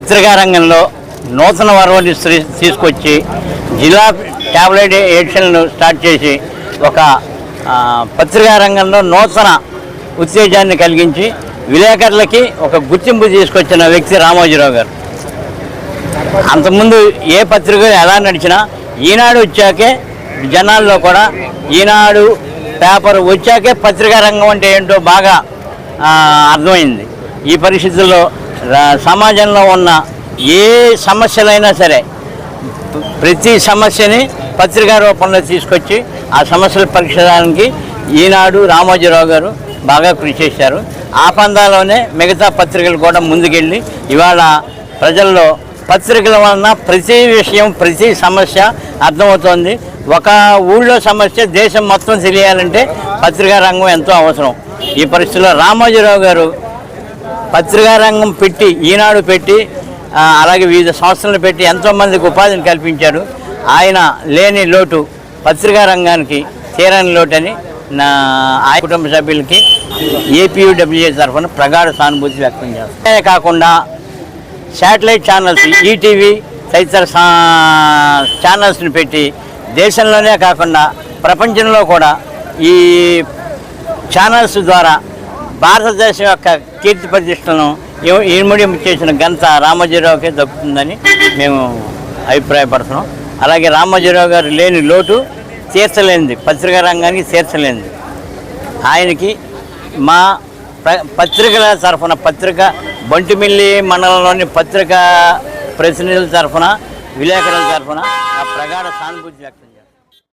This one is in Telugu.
పత్రికా రంగంలో నూతన వరవడి తీసుకొచ్చి జిల్లా ట్యాబ్లెట్ ఎడిషన్లు స్టార్ట్ చేసి ఒక పత్రికారంగంలో పత్రికా రంగంలో నూతన ఉత్తేజాన్ని కలిగించి విలేకరులకి ఒక గుర్తింపు తీసుకొచ్చిన వ్యక్తి రామోజీరావు గారు. అంతకుముందు ఏ పత్రిక ఎలా నడిచినా ఈనాడు వచ్చాకే జనాల్లో కూడా ఈనాడు పేపర్ వచ్చాకే పత్రికా రంగం అంటే ఏంటో బాగా అర్థమైంది. ఈ పరిస్థితుల్లో సమాజంలో ఉన్న ఏ సమస్యలైనా సరే ప్రతి సమస్యని పత్రికా రూపంలో తీసుకొచ్చి ఆ సమస్యల పరిష్కారానికి ఈనాడు రామోజీరావు గారు బాగా కృషి చేశారు. ఆ పందాలోనే మిగతా పత్రికలు కూడా ముందుకెళ్ళి ఇవాళ ప్రజల్లో పత్రికల వలన ప్రతి విషయం ప్రతి సమస్య అర్థమవుతోంది. ఒక ఊళ్ళో సమస్య దేశం మొత్తం తెలియాలంటే పత్రికా రంగం ఎంతో అవసరం. ఈ పరిస్థితుల్లో రామోజీరావు గారు పత్రికా రంగం పెట్టి ఈనాడు పెట్టి అలాగే వివిధ సంస్థలను పెట్టి ఎంతోమందికి ఉపాధిని కల్పించారు. ఆయన లేని లోటు పత్రికా రంగానికి తీరని లోటు అని నా ఆ కుటుంబ సభ్యులకి ఏపీయూడబ్ల్యూఏ తరఫున ప్రగాఢ సానుభూతి వ్యక్తం చేస్తాను. కాకుండా శాటిలైట్ ఛానల్స్ ఈటీవీ తదితర సా- ఛానల్స్ని పెట్టి దేశంలోనే కాకుండా ప్రపంచంలో కూడా ఈ ఛానల్స్ ద్వారా భారతదేశం యొక్క కీర్తి ప్రతిష్టలను ఇ- చేసిన ఘనత రామోజీరావుకే దక్కుతుందని మేము అభిప్రాయపడుతున్నాం. అలాగే రామోజీరావు గారు లేని లోటు తీర్చలేనిది పత్రికా రంగానికి తీర్చలేనిది ఆయనకి మా పత్రికల తరఫున పత్రిక బంటిమిల్లి మండలంలోని పత్రికా ప్రతినిధుల తరఫున విలేకరుల తరఫున ఆ ప్రగాఢ సానుభూతి వ్యక్తం